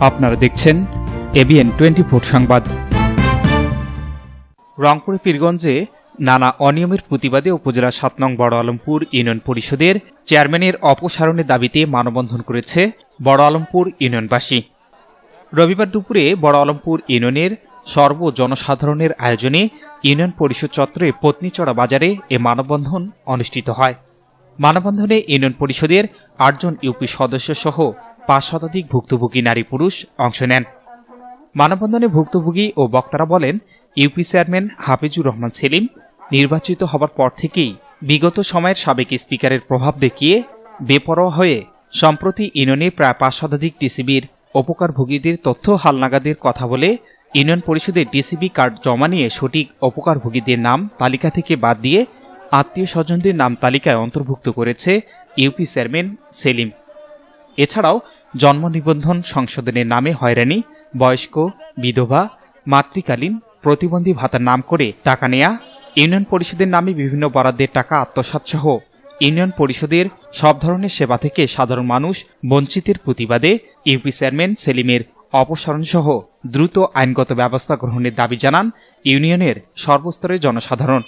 আপনারা দেখছেন ABN twenty four সংবাদ। রংপুর পীরগঞ্জে নানা অনিয়মের প্রতিবাদে উপজেলা সাত নং বড় আলমপুর ইউনিয়ন পরিষদের চেয়ারম্যানের অপসারণের দাবিতে মানববন্ধন করেছে বড় আলমপুর ইউনিয়নবাসী। রবিবার দুপুরে বড় আলমপুর ইউনিয়নের সর্ব জনসাধারণের আয়োজনে ইউনিয়ন পরিষদ চত্বরে পত্নীচড়া বাজারে এ মানববন্ধন অনুষ্ঠিত হয়। মানববন্ধনে ইউনিয়ন পরিষদের আটজন ইউপি সদস্য সহ পাঁচ শতাধিক ভুক্তভোগী নারী পুরুষ অংশ নেন। মানববন্ধনে ভুক্তভোগী ও বক্তারা বলেন, ইউপি চেয়ারম্যান হাফিজুর রহমান সেলিম নির্বাচিত হবার পর থেকেই বিগত সময়ের সাবেক স্পিকারের প্রভাব দেখিয়ে বেপরোয়া হয়ে সম্প্রতি ইউনিয়নে প্রায় পাঁচ শতাধিক টিসিবির উপকারভোগীদের তথ্য হালনাগাদের কথা বলে ইউনিয়ন পরিষদের ডিসিবি কার্ড জমা নিয়ে সঠিক উপকারভোগীদের নাম তালিকা থেকে বাদ দিয়ে আত্মীয় স্বজনদের নাম তালিকায় অন্তর্ভুক্ত করেছে ইউপি চেয়ারম্যান সেলিম। এছাড়াও জন্ম নিবন্ধন সংশোধনের নামে হয়রানি, বয়স্ক, বিধবা, মাতৃকালীন, প্রতিবন্ধী ভাতার নাম করে টাকা নেয়া, ইউনিয়ন পরিষদের নামে বিভিন্ন বরাদ্দের টাকা আত্মসাৎ সহ ইউনিয়ন পরিষদের সব ধরনের সেবা থেকে সাধারণ মানুষ বঞ্চিতের প্রতিবাদে ইউপি চেয়ারম্যান সেলিমের অপসারণ সহ দ্রুত আইনগত ব্যবস্থা গ্রহণের দাবি জানান ইউনিয়নের সর্বস্তরের জনসাধারণ।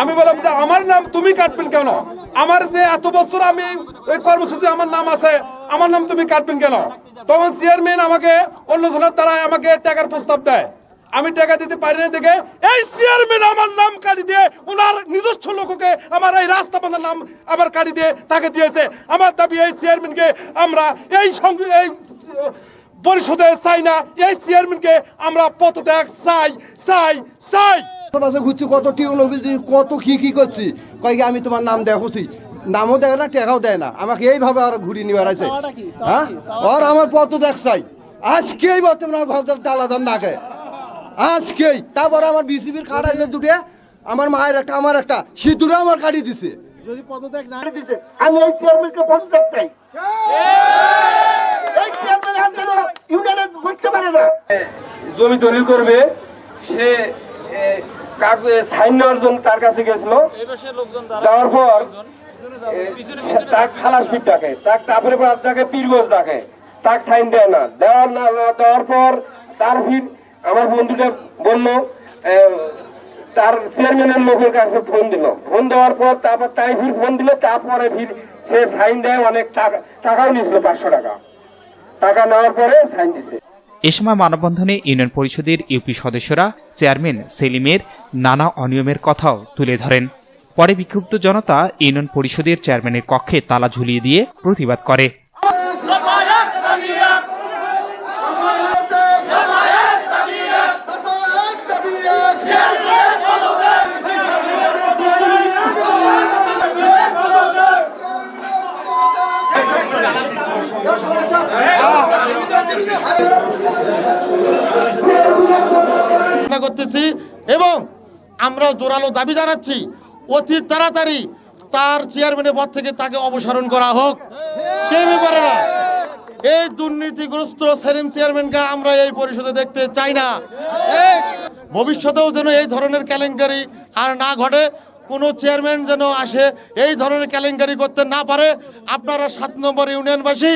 আমি বললাম যে, আমার নাম তুমি কাটবেন কেন? আমার যে এত বছর আমি ওই কর্মসূচি আমার নাম আছে, আমার নাম তুমি কাটবেন কেন? তখন চেয়ারম্যান আমাকে অন্য জনের দ্বারা আমাকে টাকার প্রস্তাব দেয়। আমি টাকা দিতে পারি না দেখে এই চেয়ারম্যান আমার নাম কাটি দিয়ে ওনার নিজস্ব লোককে আমার এই রাস্তা বাঁধার নাম আবার কাটি দিয়ে তাকে দিয়েছে। আমার দাবি এই চেয়ারম্যানকে আমরা এই সংযোগ এই পরিষদে চাই না এই চেয়ারম্যানকে আমরা পদত্যাগ চাই চাই চাই। পাশে ঘুরছি কত টিউন অফিসি কত কি কি করছি। কয় কি আমি তোমার নাম দেখছি। নামও দেয় না টেকাও দেয় না। আমাকে এইভাবে আর ঘুরিয়ে নিবার আছে। হ্যাঁ? আর আমার পথ দেখ চাই। আজকেই বর্তমানে ঘর তালা দান নাকে। আজকেই তারপরে আমার বিসিবির কার্ড আসলে দুটো আমার মায়ের একটা আমার একটা সে দুটো আমার কাটি দিছে। যদি পদত্যাগ না দিতে আমি এই চেয়ারম্যানকে পদত্যাগ চাই। এই চেয়ারম্যান যেন ইউনিয়নে করতে পারে না। জমি দলিল করবে সে কাগজ সাইন নেওয়ার জন্য তার কাছে গেছিল। যাওয়ার পর তাক খালাস ফিট ডাকে তাক তারপরে পর তাকে পীরগঞ্জ ডাকে তাক সাইন দেয় না। দেওয়ার না দেওয়ার পর তার ফির আমার বন্ধুটা বলল তার চেয়ারম্যানের লোকের কাছে ফোন দিল। ফোন দেওয়ার পর তারপর তাই ফির ফোন দিল, তারপরে ফির সে সাইন দেয়, অনেক টাকা, টাকাও নিয়েছিল, পাঁচশো টাকা। টাকা নেওয়ার পরে সাইন দিছে। এ সময় মানববন্ধনে ইউনিয়ন পরিষদের ইউপি সদস্যরা চেয়ারম্যান সেলিমের নানা অনিয়মের কথাও তুলে ধরেন। পরে বিক্ষুব্ধ জনতা ইউনিয়ন পরিষদের চেয়ারম্যানের কক্ষে তালা ঝুলিয়ে দিয়ে প্রতিবাদ করে। করতেছি এবং আমরা জোরালো দাবি জানাচ্ছি, অতি তাড়াতাড়ি তার চেয়ারম্যানের পদ থেকে তাকে অপসারণ করা হোক। কেউই পারে না। এই দুর্নীতিগ্রস্ত সেলিম চেয়ারম্যানকে আমরা এই পরিষদে দেখতে চাই না। ভবিষ্যতেও যেন এই ধরনের কেলেঙ্কারি আর না ঘটে, কোনো চেয়ারম্যান যেন আসে এই ধরনের কেলেঙ্কারি করতে না পারে। আপনারা সাত নম্বর ইউনিয়নবাসী,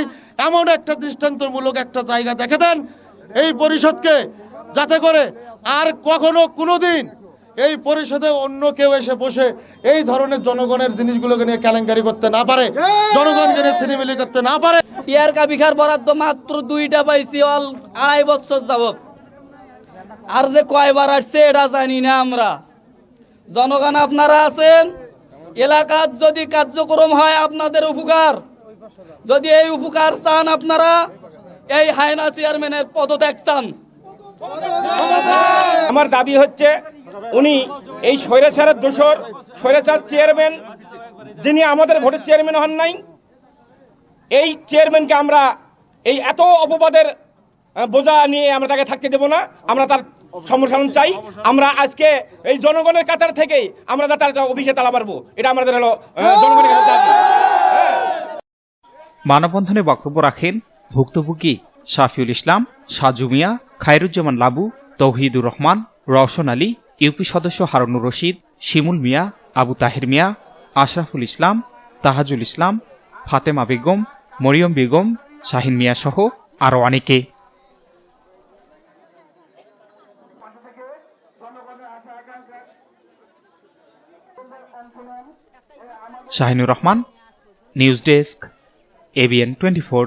এমন একটা দৃষ্টান্তমূলক একটা জায়গা দেখে দেন। এই পরিষদকে যাতে করে আর কখনো কোনোদিন এই পরিষদে অন্য কেউ এসে বসে এই ধরনের জনগণের জিনিসগুলোকে নিয়ে কেলেঙ্কারি করতে না পারে জনগণকে নিয়ে সিনেমিলি করতে না পারে। টিয়ার কাবিখার বরাদ্দ মাত্র দুইটা পাইছি অল আড়াই বছর যাবত আর যে কয়বার আসছে এটা জানি না আমরা। জনগণ আপনারা আছেন? এলাকার যদি কার্যক্রম হয় আপনাদের উপকার। যদি এই উপকার চান আপনারা এই হায়না চেয়ারম্যানের পদত্যাগ চান। আমার দাবি হচ্ছে উনি এই স্বৈরাচারের দোষর স্বৈরাচার চেয়ারম্যান যিনি আমাদের ভোটের চেয়ারম্যান হন নাই এই চেয়ারম্যানকে আমরা এই এত অপবাদের বোঝা নিয়ে আমরা তাকে থাকতে দেব না। আমরা তার সম্প্রসারণ চাই। আমরা আজকে এই জনগণের কাতার থেকেই আমরা তার অফিসে তালা পারব এটা আমাদের হলো জনগণের। মানববন্ধনে বক্তব্য রাখেন ভুক্তভোগী শাফিউল ইসলাম, সাজু মিয়া, খায়রুজ্জামান লাবু, তৌহিদুর রহমান, রওশন আলী, ইউপি সদস্য হারুনুর রশিদ, শিমুল মিয়া, আবু তাহের মিয়া, আশরাফুল ইসলাম, তাহাজুল ইসলাম, ফাতেমা বেগম, মরিয়ম বেগম, শাহিন মিয়া সহ আরও অনেকে। Shahinur Rahman, news desk, ABN twenty four.